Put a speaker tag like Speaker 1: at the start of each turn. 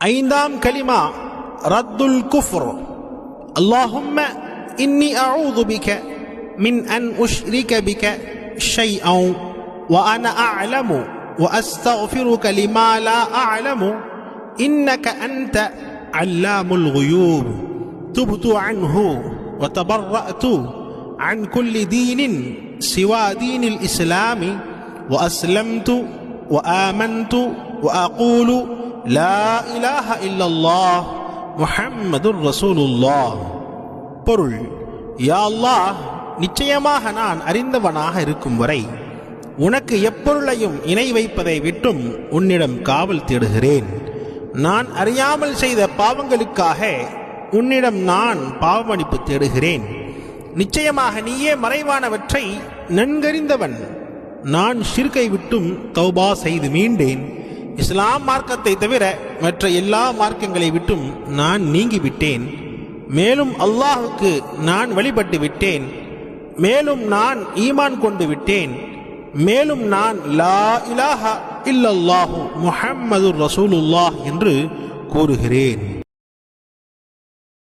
Speaker 1: ஐந்தாம் கலிமா ரத்துல் குஃப்ர் اللهم إني أعوذ بك من أن أشرك بك شيئا وأنا أعلم وأستغفرك لما لا أعلم إنك أنت علام الغيوب تبت عنه وتبرأت عن كل دين سوى دين الإسلام وأسلمت وآمنت وأقول லா இலாஹ இல்லல்லாஹ் முஹம்மதுர் ரசூலுல்லாஹ் பொருள் யா அல்லாஹ் நிச்சயமாக நான் அறிந்தவனாக இருக்கும் வரை உனக்கு எப்பொருளையும் இணை வைப்பதை விட்டும் உன்னிடம் காவல் தேடுகிறேன். நான் அறியாமல் செய்த பாவங்களுக்காக உன்னிடம் நான் பாவமளிப்பு தேடுகிறேன். நிச்சயமாக நீயே மறைவானவற்றை நன்கறிந்தவன். நான் ஷிர்கை விட்டும் தௌபா செய்து மீண்டேன். இஸ்லாம் மார்க்கத்தை தவிர மற்ற எல்லா மார்க்கங்களை விட்டும் நான் நீங்கிவிட்டேன். மேலும் அல்லாஹுக்கு நான் வழிபட்டு விட்டேன். மேலும் நான் ஈமான் கொண்டு விட்டேன். மேலும் நான் லா இலாஹா இல்லல்லாஹு முஹம்மது ரசூலுல்லாஹ் என்று கூறுகிறேன்.